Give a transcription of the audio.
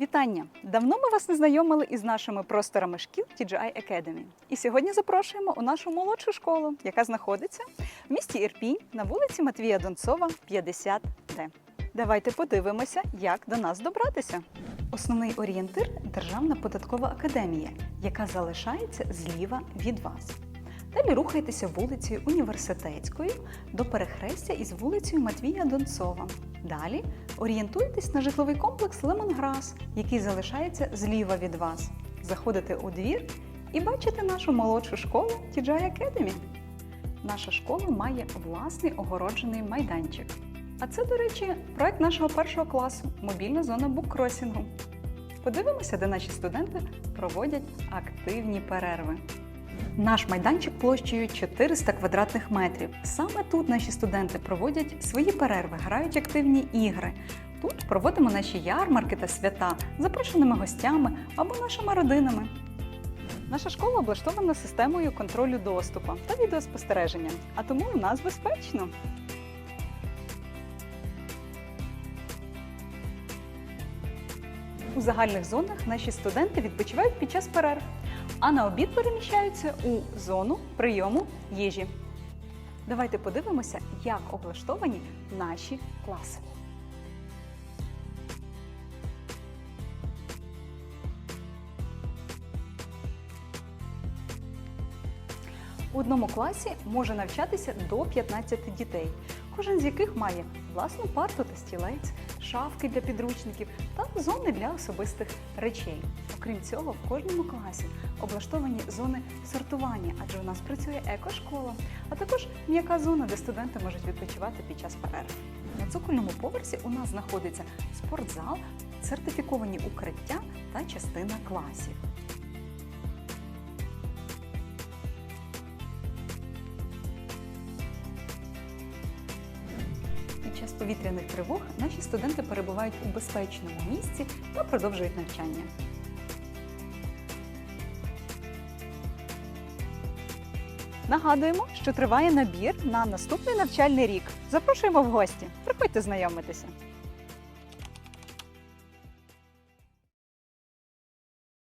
Вітання! Давно ми вас не знайомили із нашими просторами шкіл TGI Academy. І сьогодні запрошуємо у нашу молодшу школу, яка знаходиться в місті Ірпінь на вулиці Матвія Донцова, 50 Д. Давайте подивимося, як до нас добратися. Основний орієнтир Державна податкова академія, яка залишається зліва від вас. Далі рухайтеся вулицею Університетською до перехрестя із вулицею Матвія Донцова. Далі орієнтуйтесь на житловий комплекс Лемонграс, який залишається зліва від вас. Заходите у двір і бачите нашу молодшу школу TGI Academy. Наша школа має власний огороджений майданчик. А це, до речі, проект нашого першого класу мобільна зона буккросінгу. Подивимося, де наші студенти проводять активні перерви. Наш майданчик площею 400 квадратних метрів. Саме тут наші студенти проводять свої перерви, грають активні ігри. Тут проводимо наші ярмарки та свята з запрошеними гостями або нашими родинами. Наша школа облаштована системою контролю доступу та відеоспостереження, а тому у нас безпечно. У загальних зонах наші студенти відпочивають під час перерв, а на обід переміщаються у зону прийому їжі. Давайте подивимося, як облаштовані наші класи. У одному класі може навчатися до 15 дітей, кожен з яких має власну парту та стілець, шафки для підручників та зони для особистих речей. Окрім цього, в кожному класі облаштовані зони сортування, адже у нас працює екошкола, а також м'яка зона, де студенти можуть відпочивати під час перерв. На цокольному поверсі у нас знаходиться спортзал, сертифіковані укриття та частина класів. Час повітряних тривог наші студенти перебувають у безпечному місці та продовжують навчання. Нагадуємо, що триває набір на наступний навчальний рік. Запрошуємо в гості. Приходьте знайомитися.